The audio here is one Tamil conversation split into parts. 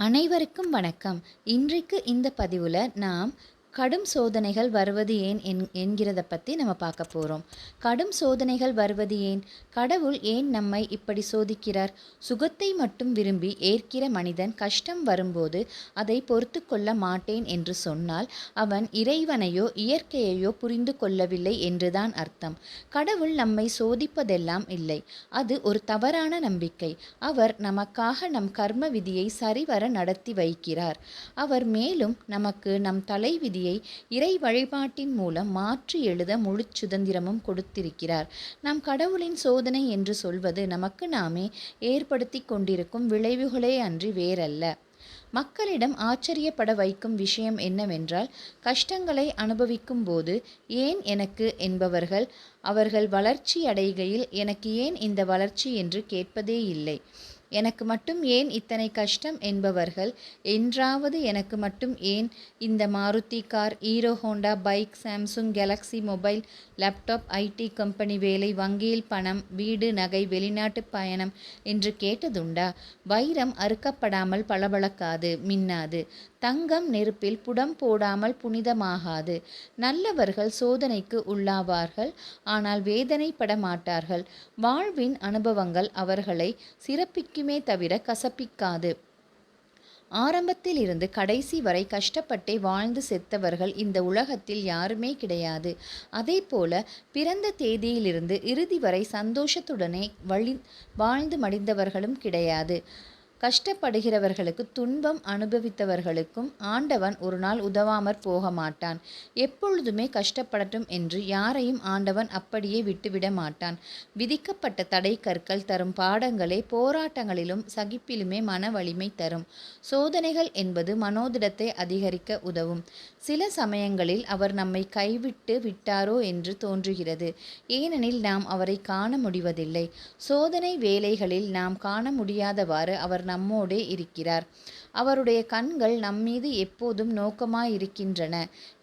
அனைவருக்கும் வணக்கம். இன்றைக்கு இந்த பதிவில் நாம் கடும் சோதனைகள் வருவது ஏன் என் என்கிறத பற்றி நம்ம பார்க்க போகிறோம் கடும் சோதனைகள் வருவது ஏன்? கடவுள் ஏன் நம்மை இப்படி சோதிக்கிறார்? சுகத்தை மட்டும் விரும்பி ஏற்கிற மனிதன் கஷ்டம் வரும்போது அதை பொறுத்து கொள்ள மாட்டேன் என்று சொன்னால் அவன் இறைவனையோ இயற்கையையோ புரிந்து கொள்ளவில்லை என்றுதான் அர்த்தம். கடவுள் நம்மை சோதிப்பதெல்லாம் இல்லை. அது ஒரு தவறான நம்பிக்கை. அவர் நமக்காக நம் கர்ம விதியை சரிவர நடத்தி வைக்கிறார். அவர் மேலும் நமக்கு நம் தலைவிதி செய்தியை இறை வழிபாட்டின் மூலம் மாற்றி எழுத முழு சுதந்திரமும் கொடுத்திருக்கிறார். நாம் கடவுளின் சோதனை என்று சொல்வது நமக்கு நாமே ஏற்படுத்தி கொண்டிருக்கும் விளைவுகளே அன்றி வேறல்ல. மக்களிடம் ஆச்சரியப்பட வைக்கும் விஷயம் என்னவென்றால் கஷ்டங்களை அனுபவிக்கும் போது ஏன் எனக்கு என்பவர்கள் அவர்கள் வளர்ச்சி அடைகையில் எனக்கு ஏன் இந்த வளர்ச்சி என்று கேட்பதே இல்லை. எனக்கு மட்டும் ஏன் இத்தனை கஷ்டம் என்பவர்கள்? என்றாவது எனக்கு மட்டும் ஏன் இந்த Maruti car Hero Honda bike Samsung Galaxy mobile laptop IT company வேலை வங்கியில் பணம் வீடு நகை வெளிநாட்டு பயணம் என்று கேட்டதுண்டா? வைரம் அறுக்கப்படாமல் பளபளக்காது மின்னாது. தங்கம் நெருப்பில் புடம் போடாமல் புனிதமாகாது. நல்லவர்கள் சோதனைக்கு உள்ளாவார்கள் ஆனால் வேதனைப்பட மாட்டார்கள் வாழ்வின் அனுபவங்கள் அவர்களை சிறப்பிக்குமே தவிர கசப்பிக்காது. ஆரம்பத்தில் இருந்து கடைசி வரை கஷ்டப்பட்டே வாழ்ந்து செத்தவர்கள் இந்த உலகத்தில் யாருமே கிடையாது. அதே போல பிறந்த தேதியிலிருந்து இறுதி வரை சந்தோஷத்துடனே வழி வாழ்ந்து மடிந்தவர்களும் கிடையாது. கஷ்டப்படுகிறவர்களுக்கு துன்பம் அனுபவித்தவர்களுக்கும் ஆண்டவன் ஒரு நாள் உதவாமற் போக மாட்டான் எப்பொழுதுமே கஷ்டப்படட்டும் என்று யாரையும் ஆண்டவன் அப்படியே விட்டுவிட மாட்டான். விதிக்கப்பட்ட தடை கற்கள் தரும் பாடங்களே போராட்டங்களிலும் சகிப்பிலுமே மன வலிமை தரும். சோதனைகள் என்பது மனோதிடத்தை அதிகரிக்க உதவும். சில சமயங்களில் அவர் நம்மை கைவிட்டு விட்டாரோ என்று தோன்றுகிறது. ஏனெனில் நாம் அவரை காண முடிவதில்லை. சோதனை வேலைகளில் நாம் காண முடியாதவாறு அவர் நம்மோடே இருக்கிறார். அவருடைய கண்கள் நம்மீது எப்போதும் நோக்கமாயிருக்கின்றன.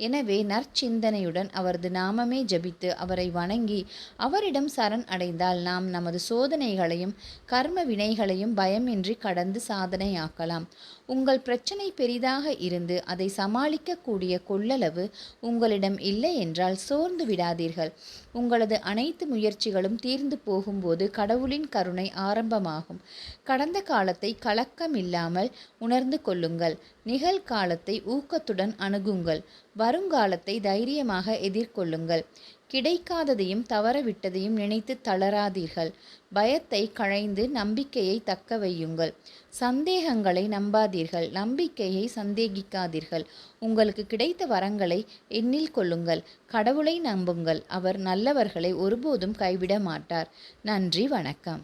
எனவே நற்சிந்தனையுடன் அவரது நாமமே ஜபித்து அவரை வணங்கி அவரிடம் சரண் அடைந்தால் நாம் நமது சோதனைகளையும் கர்ம வினைகளையும் பயமின்றி கடந்து சாதனையாக்கலாம். உங்கள் பிரச்சனை பெரிதாக இருந்து அதை சமாளிக்கக்கூடிய கொள்ளளவு உங்களிடம் இல்லை என்றால் சோர்ந்து விடாதீர்கள். உங்களது அனைத்து முயற்சிகளும் தீர்ந்து போகும்போது கடவுளின் கருணை ஆரம்பமாகும். கடந்த காலத்தை கலக்கமில்லாமல் உணர்ந்து கொள்ளுங்கள். நிகழ்காலத்தை ஊக்கத்துடன் அணுகுங்கள். வருங்காலத்தை தைரியமாக எதிர்கொள்ளுங்கள். கிடைக்காததையும் தவறவிட்டதையும் நினைத்து தளராதீர்கள். பயத்தை களைந்து நம்பிக்கையை தக்க வையுங்கள். சந்தேகங்களை நம்பாதீர்கள். நம்பிக்கையை சந்தேகிக்காதீர்கள். உங்களுக்கு கிடைத்த வரங்களை எண்ணில் கொள்ளுங்கள். கடவுளை நம்புங்கள். அவர் நல்லவர்களை ஒருபோதும் கைவிட மாட்டார். நன்றி வணக்கம்.